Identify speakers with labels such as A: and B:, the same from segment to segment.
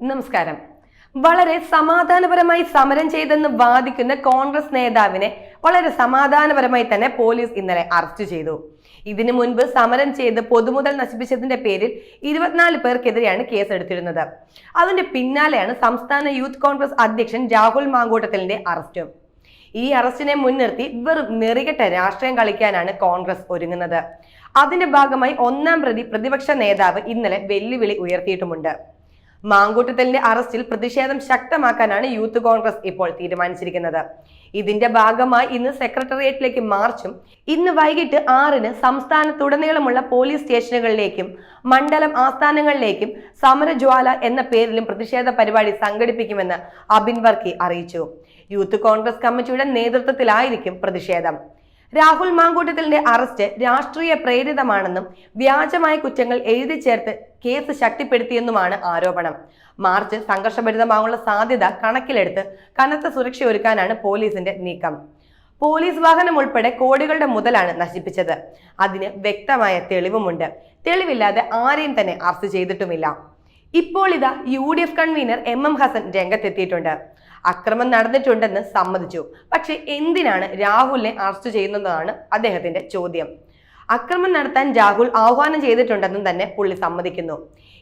A: നമസ്കാരം. വളരെ സമാധാനപരമായി സമരം ചെയ്തെന്ന് വാദിക്കുന്ന കോൺഗ്രസ് നേതാവിനെ വളരെ സമാധാനപരമായി തന്നെ പോലീസ് ഇന്നലെ അറസ്റ്റ് ചെയ്തു. ഇതിനു മുൻപ് സമരം ചെയ്ത് പൊതുമുതൽ നശിപ്പിച്ചതിന്റെ പേരിൽ ഇരുപത്തിനാല് പേർക്കെതിരെയാണ് കേസെടുത്തിരുന്നത്. അതിന്റെ പിന്നാലെയാണ് സംസ്ഥാന യൂത്ത് കോൺഗ്രസ് അധ്യക്ഷൻ രാഹുൽ മാങ്കൂട്ടത്തിലിന്റെ അറസ്റ്റും. ഈ അറസ്റ്റിനെ മുൻനിർത്തി വെറും നെറികെട്ട രാഷ്ട്രീയം കളിക്കാനാണ് കോൺഗ്രസ് ഒരുങ്ങുന്നത്. അതിന്റെ ഭാഗമായി ഒന്നാം പ്രതി പ്രതിപക്ഷ നേതാവ് ഇന്നലെ വെല്ലുവിളി ഉയർത്തിയിട്ടുമുണ്ട്. മാങ്കൂട്ടത്തലിന്റെ അറസ്റ്റിൽ പ്രതിഷേധം ശക്തമാക്കാനാണ് യൂത്ത് കോൺഗ്രസ് ഇപ്പോൾ തീരുമാനിച്ചിരിക്കുന്നത്. ഇതിന്റെ ഭാഗമായി ഇന്ന് സെക്രട്ടേറിയറ്റിലേക്ക് മാർച്ചും ഇന്ന് വൈകിട്ട് ആറിന് സംസ്ഥാനത്തുടനീളമുള്ള പോലീസ് സ്റ്റേഷനുകളിലേക്കും മണ്ഡലം ആസ്ഥാനങ്ങളിലേക്കും സമരജ്വാല എന്ന പേരിലും പ്രതിഷേധ പരിപാടി സംഘടിപ്പിക്കുമെന്ന് അബിൻ വർക്കി അറിയിച്ചു. യൂത്ത് കോൺഗ്രസ് കമ്മിറ്റിയുടെ നേതൃത്വത്തിലായിരിക്കും പ്രതിഷേധം. രാഹുൽ മാങ്കൂട്ടത്തിലിന്റെ അറസ്റ്റ് രാഷ്ട്രീയ പ്രേരിതമാണെന്നും വ്യാജമായ കുറ്റങ്ങൾ എഴുതി ചേർത്ത് കേസ് ശക്തിപ്പെടുത്തിയെന്നുമാണ് ആരോപണം. മാർച്ച് സംഘർഷഭരിതമാകാനുള്ള സാധ്യത കണക്കിലെടുത്ത് കനത്ത സുരക്ഷ ഒരുക്കാനാണ് പോലീസിന്റെ നീക്കം. പോലീസ് വാഹനം ഉൾപ്പെടെ കോടികളുടെ മുതലാണ് നശിപ്പിച്ചത്. അതിന് വ്യക്തമായ തെളിവുമുണ്ട്. തെളിവില്ലാതെ ആരെയും തന്നെ അറസ്റ്റ് ചെയ്തിട്ടുമില്ല. ഇപ്പോൾ ഇതാ U D F convener M M Hasan രംഗത്തെത്തിയിട്ടുണ്ട്. അക്രമം നടന്നിട്ടുണ്ടെന്ന് സമ്മതിച്ചു. പക്ഷെ എന്തിനാണ് രാഹുലിനെ അറസ്റ്റ് ചെയ്യുന്നതാണ് അദ്ദേഹത്തിന്റെ ചോദ്യം. അക്രമം നടത്താൻ രാഹുൽ ആഹ്വാനം ചെയ്തിട്ടുണ്ടെന്നും തന്നെ പുള്ളി സമ്മതിക്കുന്നു.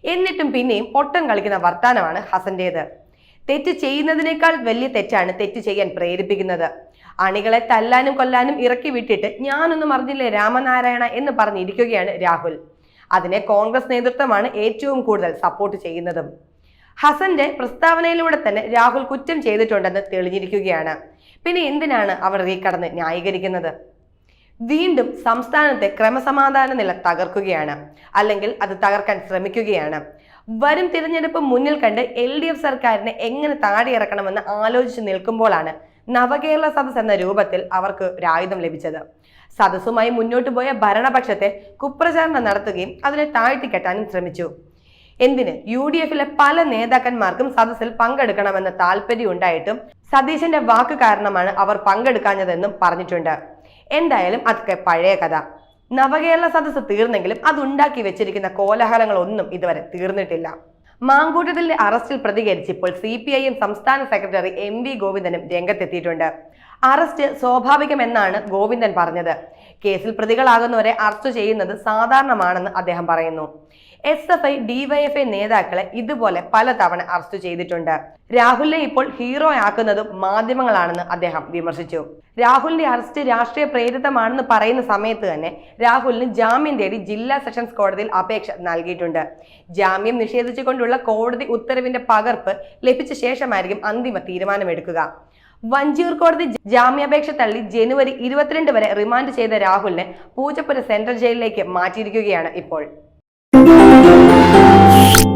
A: എന്നിട്ടും പിന്നെയും ഒട്ടം കളിക്കുന്ന വർത്താനമാണ് ഹസന്റേത്. തെറ്റ് ചെയ്യുന്നതിനേക്കാൾ വലിയ തെറ്റാണ് തെറ്റ് ചെയ്യാൻ പ്രേരിപ്പിക്കുന്നത്. അണികളെ തല്ലാനും കൊല്ലാനും ഇറക്കി വിട്ടിട്ട് ഞാനൊന്നും അറിഞ്ഞില്ലേ രാമനാരായണ എന്ന് പറഞ്ഞിരിക്കുകയാണ് രാഹുൽ. അതിനെ കോൺഗ്രസ് നേതൃത്വമാണ് ഏറ്റവും കൂടുതൽ സപ്പോർട്ട് ചെയ്യുന്നതും. ഹസന്റെ പ്രസ്താവനയിലൂടെ തന്നെ രാഹുൽ കുറ്റം ചെയ്തിട്ടുണ്ടെന്ന് തെളിഞ്ഞിരിക്കുകയാണ്. പിന്നെ എന്തിനാണ് അവർ ഈ കടന്ന് ന്യായീകരിക്കുന്നത്? വീണ്ടും സംസ്ഥാനത്തെ ക്രമസമാധാന നില തകർക്കുകയാണ്. അല്ലെങ്കിൽ അത് തകർക്കാൻ ശ്രമിക്കുകയാണ്. വരും തിരഞ്ഞെടുപ്പ് മുന്നിൽ കണ്ട് എൽ ഡി എഫ് സർക്കാരിനെ എങ്ങനെ താഴെയിറക്കണമെന്ന് ആലോചിച്ച് നിൽക്കുമ്പോഴാണ് നവകേരള സദസ് എന്ന രൂപത്തിൽ അവർക്ക് ഒരായുധം ലഭിച്ചത്. സദസ്സുമായി മുന്നോട്ട് പോയ ഭരണപക്ഷത്തെ കുപ്രചാരണം നടത്തുകയും അതിനെ താഴ്ത്തിക്കെട്ടാനും ശ്രമിച്ചു. എന്തിന് യു ഡി എഫിലെ പല നേതാക്കന്മാർക്കും സദസ്സിൽ പങ്കെടുക്കണമെന്ന താല്പര്യം ഉണ്ടായിട്ടും സതീശന്റെ വാക്ക് കാരണമാണ് അവർ പങ്കെടുക്കാഞ്ഞതെന്നും പറഞ്ഞിട്ടുണ്ട്. എന്തായാലും അതൊക്കെ പഴയ കഥ. നവകേരള സദസ്സ് തീർന്നെങ്കിലും അതുണ്ടാക്കി വെച്ചിരിക്കുന്ന കോലാഹലങ്ങളൊന്നും ഇതുവരെ തീർന്നിട്ടില്ല. മാങ്കൂട്ടത്തിന്റെ അറസ്റ്റിൽ പ്രതികരിച്ച് ഇപ്പോൾ സി പി ഐ എം സംസ്ഥാന സെക്രട്ടറി എം വി ഗോവിന്ദനും രംഗത്തെത്തിയിട്ടുണ്ട്. അറസ്റ്റ് സ്വാഭാവികമെന്നാണ് ഗോവിന്ദൻ പറഞ്ഞത്. കേസിൽ പ്രതികളാകുന്നവരെ അറസ്റ്റ് ചെയ്യുന്നത് സാധാരണമാണെന്ന് അദ്ദേഹം പറയുന്നു. എസ് എഫ് ഐ ഡിവൈഎഫ്ഐ നേതാക്കളെ ഇതുപോലെ പലതവണ അറസ്റ്റ് ചെയ്തിട്ടുണ്ട്. രാഹുലിനെ ഇപ്പോൾ ഹീറോ ആക്കുന്നതും മാധ്യമങ്ങളാണെന്ന് അദ്ദേഹം വിമർശിച്ചു. രാഹുലിന്റെ അറസ്റ്റ് രാഷ്ട്രീയ പ്രേരിതമാണെന്ന് പറയുന്ന സമയത്ത് തന്നെ രാഹുലിന് ജാമ്യം തേടി ജില്ലാ സെഷൻസ് കോടതിയിൽ അപേക്ഷ നൽകിയിട്ടുണ്ട്. ജാമ്യം നിഷേധിച്ചുകൊണ്ടുള്ള കോടതി ഉത്തരവിന്റെ പകർപ്പ് ലഭിച്ച ശേഷമായിരിക്കും അന്തിമ തീരുമാനമെടുക്കുക. വഞ്ചിയൂർ കോടതി ജാമ്യാപേക്ഷ തള്ളി ജനുവരി ഇരുപത്തിരണ്ട് വരെ റിമാൻഡ് ചെയ്ത രാഹുലിനെ പൂജപ്പുര സെൻട്രൽ ജയിലിലേക്ക് മാറ്റിയിരിക്കുകയാണ് ഇപ്പോൾ. Thank you.